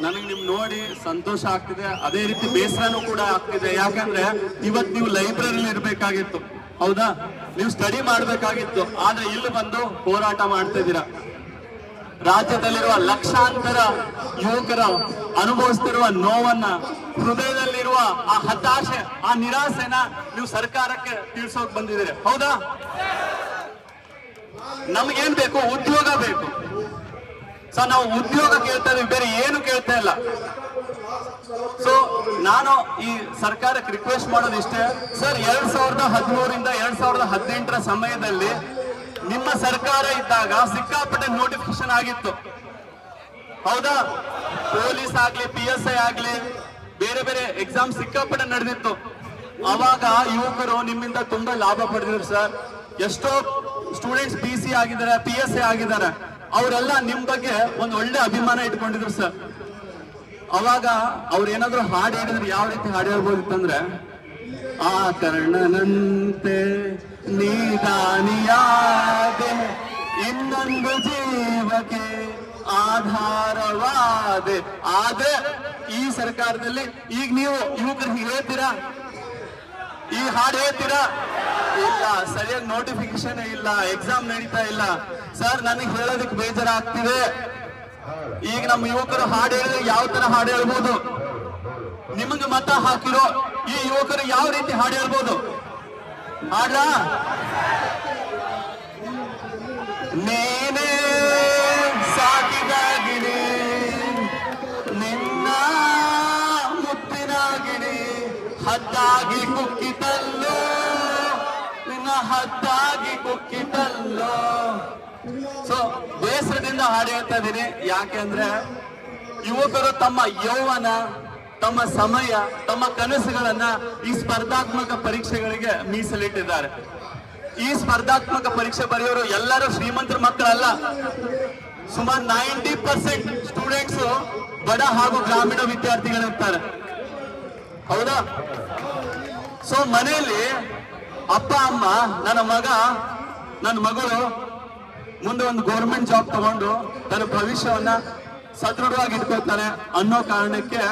ನನಗೆ ನಿಮ್ ನೋಡಿ ಸಂತೋಷ ಆಗ್ತಿದೆ. ಅದೇ ರೀತಿ ಬೇಸರನೂ ಕೂಡ ಆಗ್ತಿದೆ. ಯಾಕಂದ್ರೆ ಇವತ್ ನೀವು ಲೈಬ್ರರಿಲಿ ಇರ್ಬೇಕಾಗಿತ್ತು. ಹೌದಾ? ನೀವು ಸ್ಟಡಿ ಮಾಡ್ಬೇಕಾಗಿತ್ತು. ಆದ್ರೆ ಇಲ್ಲಿ ಬಂದು ಹೋರಾಟ ಮಾಡ್ತಾ ಇದ್ದೀರಾ? ರಾಜ್ಯದಲ್ಲಿರುವ ಲಕ್ಷಾಂತರ ಯುವಕರ ಅನುಭವಿಸ್ತಿರುವ ನೋವನ್ನ, ಹೃದಯದಲ್ಲಿರುವ ಆ ಹತಾಶೆ, ಆ ನಿರಾಸೆನ ನೀವು ಸರ್ಕಾರಕ್ಕೆ ತಿಳಿಸೋಕ್ ಬಂದಿದ್ದೀರಿ. ಹೌದಾ? ನಮ್ಗೇನ್ ಬೇಕು? ಉದ್ಯೋಗ ಬೇಕು. ಸೊ ನಾವು ಉದ್ಯೋಗ ಕೇಳ್ತಾ ಬೇರೆ ಏನು ಕೇಳ್ತಾ ಇಲ್ಲ. ಸೊ ನಾನು ಈ ಸರ್ಕಾರಕ್ಕೆ ರಿಕ್ವೆಸ್ಟ್ ಮಾಡೋದು ಇಷ್ಟೇ. ಸರ್ ಎರಡ್ ಸಾವಿರದ ಹದಿಮೂರಿಂದ ಎರಡ್ ಸಾವಿರದ ಹದಿನೆಂಟರ ಸಮಯದಲ್ಲಿ ನಿಮ್ಮ ಸರ್ಕಾರ ಇದ್ದಾಗ ಸಿಕ್ಕಾಪಟ್ಟೆ ನೋಟಿಫಿಕೇಶನ್ ಆಗಿತ್ತು. ಹೌದಾ? ಪೊಲೀಸ್ ಆಗ್ಲಿ ಪಿ ಎಸ್ ಐ ಆಗ್ಲಿ, ಬೇರೆ ಬೇರೆ ಎಕ್ಸಾಮ್ ಸಿಕ್ಕಾಪಟ್ಟೆ ನಡೆದಿತ್ತು. ಅವಾಗ ಯುವಕರು ನಿಮ್ಮಿಂದ ತುಂಬಾ ಲಾಭ ಪಡೆದಿದ್ರು ಸರ್ ಎಷ್ಟೋ ಸ್ಟೂಡೆಂಟ್ಸ್ ಪಿ ಸಿ ಆಗಿದ್ದಾರೆ ಪಿ ಎಸ್ ಐ ಆಗಿದ್ದಾರೆ. ಅವರೆಲ್ಲ ನಿಮ್ ಬಗ್ಗೆ ಒಂದು ಒಳ್ಳೆ ಅಭಿಮಾನ ಇಟ್ಕೊಂಡಿದ್ರು ಸರ್. ಅವಾಗ ಅವ್ರು ಏನಾದ್ರು ಹಾಡು ಹೇಳಿದ್ರೆ ಯಾವ ರೀತಿ ಹಾಡು ಹೇಳ್ಬೋದಿತ್ತಂದ್ರೆ, ಆ ಕರ್ಣನಂತೆ ನೀದಾನಿಯಾದೆ ಇನ್ನೊಂದು ಜೀವಕ್ಕೆ ಆಧಾರವಾದೆ. ಆದ್ರೆ ಈ ಸರ್ಕಾರದಲ್ಲಿ ಈಗ ನೀವು ಯುವಕರಿಗೆ ಹೇಳ್ತೀರಾ ಈ ಹಾಡು ಹೇಳ್ತೀರಾ? ಇಲ್ಲ, ಸರಿಯಾಗಿ ನೋಟಿಫಿಕೇಶನ್ ಇಲ್ಲ ಎಕ್ಸಾಮ್ ನಡೀತಾ ಇಲ್ಲ. ಸರ್ ನನಗೆ ಹೇಳೋದಕ್ಕೆ ಬೇಜಾರಾಗ್ತಿದೆ. ಈಗ ನಮ್ಮ ಯುವಕರು ಹಾಡು ಹೇಳಿದ್ರೆ ಯಾವ ತರ ಹಾಡು ಹೇಳ್ಬೋದು? ನಿಮಗೆ ಮತ ಹಾಕಿರೋ ಈ ಯುವಕರು ಯಾವ ರೀತಿ ಹಾಡು ಹೇಳ್ಬೋದು? ಹಾಡ ನೀನೇ ಹದ್ದಾಗಿ ಕುಕ್ಕಿತಲ್ಲೋ, ನಿನ್ನ ಹದ್ದಾಗಿ ಕುಕ್ಕಿತಲ್ಲೋ. ಸೊ ಬೇಸರದಿಂದ ಹಾಡು ಹೇಳ್ತಾ ಇದೀನಿ. ಯಾಕೆಂದ್ರೆ ಯುವಕರು ತಮ್ಮ ಯೌವನ, ತಮ್ಮ ಸಮಯ, ತಮ್ಮ ಕನಸುಗಳನ್ನ ಈ ಸ್ಪರ್ಧಾತ್ಮಕ ಪರೀಕ್ಷೆಗಳಿಗೆ ಮೀಸಲಿಟ್ಟಿದ್ದಾರೆ. ಈ ಸ್ಪರ್ಧಾತ್ಮಕ ಪರೀಕ್ಷೆ ಬರೆಯೋರು ಎಲ್ಲರೂ ಶ್ರೀಮಂತರ ಮಕ್ಕಳಲ್ಲ. ಸುಮಾರು ನೈಂಟಿ ಪರ್ಸೆಂಟ್ ಸ್ಟೂಡೆಂಟ್ಸ್ ಬಡ ಹಾಗೂ ಗ್ರಾಮೀಣ ವಿದ್ಯಾರ್ಥಿಗಳಿರ್ತಾರೆ ಹೌದಾ? ಸೊ ಮನೆಯಲ್ಲಿ ಅಪ್ಪ, ಅಮ್ಮ, ನನ್ನ ಮಗ, ನನ್ನ ಮಗಳು, ಮುಂದೆ ಒಂದು ಗೌರ್ಮೆಂಟ್ ಜಾಬ್ ತಗೊಂಡು ತನ್ನ ಭವಿಷ್ಯವನ್ನ ಸದೃಢವಾಗಿ ಇಟ್ಕೊಳ್ತಾನೆ ಅನ್ನೋ ಕಾರಣಕ್ಕೆ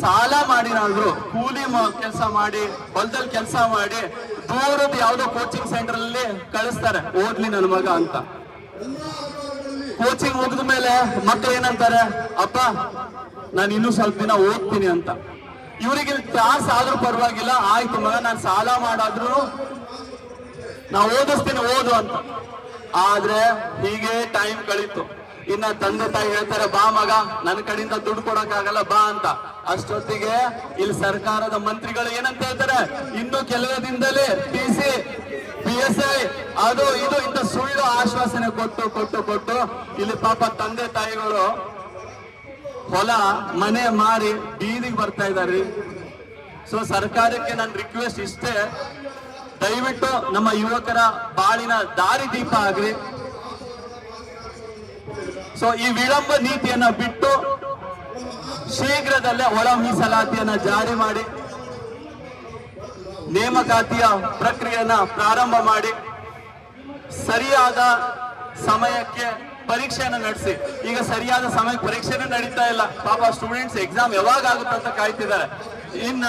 ಸಾಲ ಮಾಡಿನಾದ್ರು, ಕೂಲಿ ಕೆಲಸ ಮಾಡಿ, ಹೊಲದಲ್ಲಿ ಕೆಲಸ ಮಾಡಿ, ದೂರದ ಯಾವ್ದೋ ಕೋಚಿಂಗ್ ಸೆಂಟರ್ ಅಲ್ಲಿ ಕಳಿಸ್ತಾರೆ, ಓದ್ಲಿ ನನ್ನ ಮಗ ಅಂತ. ಕೋಚಿಂಗ್ ಮುಗಿದ ಮೇಲೆ ಮಕ್ಕಳು ಏನಂತಾರೆ, ಅಪ್ಪ, ನಾನು ಇನ್ನೂ ಸ್ವಲ್ಪ ದಿನ ಓದ್ತೀನಿ ಅಂತ. ಇವರಿಗೆ ತ್ರಾಸ ಆದ್ರೂ ಪರವಾಗಿಲ್ಲ, ಆಯ್ತು ಮಗ, ನಾನು ಸಾಲ ಮಾಡಾದ್ರೂ ನಾ ಓದಿಸ್ತೀನಿ, ಓದು ಅಂತ. ಆದ್ರೆ ಹೀಗೆ ಟೈಮ್ ಕಳೀತು. ಇನ್ನ ತಂದೆ ತಾಯಿ ಹೇಳ್ತಾರೆ, ಬಾ ಮಗ ನನ್ನ ಕಡೆಯಿಂದ ದುಡ್ಡು ಕೊಡಕ್ಕಾಗಲ್ಲ, ಬಾ ಅಂತ. ಅಷ್ಟೊತ್ತಿಗೆ ಇಲ್ಲಿ ಸರ್ಕಾರದ ಮಂತ್ರಿಗಳು ಏನಂತ ಹೇಳ್ತಾರೆ, ಇನ್ನು ಕೆಲವೇ ದಿನದಲ್ಲಿ T C P S I ಅದು ಇದು ಇಂಥ ಸುಳ್ಳು ಆಶ್ವಾಸನೆ ಕೊಟ್ಟು ಕೊಟ್ಟು ಕೊಟ್ಟು, ಇಲ್ಲಿ ಪಾಪ ತಂದೆ ತಾಯಿಗಳು ಹೊಲ, ಮನೆ ಮಾರಿ, ಬೀದಿಗೆ ಬರ್ತಾ ಇದ್ದಾರೆ. ಸೊ ಸರ್ಕಾರಕ್ಕೆ ನನ್ನ ರಿಕ್ವೆಸ್ಟ್ ಇಷ್ಟೇ. ದಯವಿಟ್ಟು ನಮ್ಮ ಯುವಕರ ಬಾಳಿನ ದಾರಿ ದೀಪ ಆಗ್ರಿ ಸೊ ಈ ವಿಳಂಬ ನೀತಿಯನ್ನ ಬಿಟ್ಟು ಶೀಘ್ರದಲ್ಲೇ ಒಳ ಮೀಸಲಾತಿಯನ್ನ ಜಾರಿ ಮಾಡಿ, ನೇಮಕಾತಿಯ ಪ್ರಕ್ರಿಯೆಯನ್ನ ಪ್ರಾರಂಭ ಮಾಡಿ, ಸರಿಯಾದ ಸಮಯಕ್ಕೆ ಪರೀಕ್ಷೆಯನ್ನು ನಡೆಸಿ. ಈಗ ಸರಿಯಾದ ಸಮಯಕ್ಕೆ ಪರೀಕ್ಷೆನೇ ನಡೀತಾ ಇಲ್ಲ. ಪಾಪ ಸ್ಟೂಡೆಂಟ್ಸ್ ಎಕ್ಸಾಮ್ ಯಾವಾಗ ಆಗುತ್ತೆ ಅಂತ ಕಾಯ್ತಿದ್ದಾರೆ. ಇನ್ನ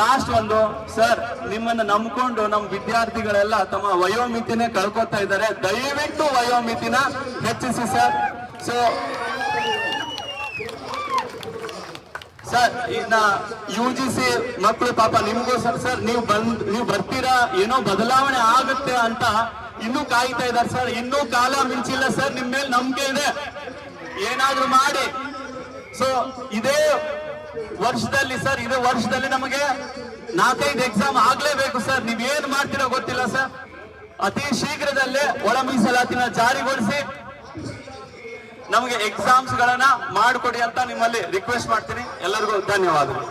ಲಾಸ್ಟ್ ಒಂದು ಸರ್ ನಿಮ್ಮನ್ನ ನಂಬ್ಕೊಂಡು ನಮ್ಮ ವಿದ್ಯಾರ್ಥಿಗಳೆಲ್ಲ ತಮ್ಮ ವಯೋಮಿತಿನೇ ಕಳ್ಕೊತಾ ಇದ್ದಾರೆ. ದಯವಿಟ್ಟು ವಯೋಮಿತಿನ ಹೆಚ್ಚಿಸಿ ಸರ್ ಸೊ ಸರ್ ಇನ್ನ ಯು ಜಿ ಸಿ ಮಕ್ಕಳು ಪಾಪ ನಿಮ್ಗೋಸ್ಕರ ಸರ್ ಸರ್ ನೀವು ಬಂದ್, ನೀವು ಬರ್ತೀರಾ, ಏನೋ ಬದಲಾವಣೆ ಆಗುತ್ತೆ ಅಂತ ಇನ್ನೂ ಕಾಯ್ತಾ ಇದ್ದಾರೆ ಸರ್. ಇನ್ನೂ ಕಾಲ ಮಿಂಚಿಲ್ಲ ಸರ್ ನಿಮ್ ಮೇಲೆ ನಂಬಿಕೆ ಇದೆ. ಏನಾದ್ರೂ ಮಾಡಿ. ಸೊ ಇದೇ ವರ್ಷದಲ್ಲಿ ಸರ್, ಇದೇ ವರ್ಷದಲ್ಲಿ ನಮಗೆ ನಾಲ್ಕೈದು ಎಕ್ಸಾಮ್ ಆಗ್ಲೇಬೇಕು ಸರ್. ನೀವ್ ಏನ್ ಮಾಡ್ತೀರೋ ಗೊತ್ತಿಲ್ಲ ಸರ್. ಅತಿ ಶೀಘ್ರದಲ್ಲೇ ಒಳ ಮೀಸಲಾತಿನ ಜಾರಿಗೊಳಿಸಿ. ನಮಗೆ ಎಕ್ಸಾಮ್ಸ್ ಗಳನ್ನ ಮಾಡಿಕೊಡಿ ಅಂತ ನಿಮ್ಮಲ್ಲಿ ರಿಕ್ವೆಸ್ಟ್ ಮಾಡ್ತೀನಿ. ಎಲ್ಲರಿಗೂ ಧನ್ಯವಾದಗಳು.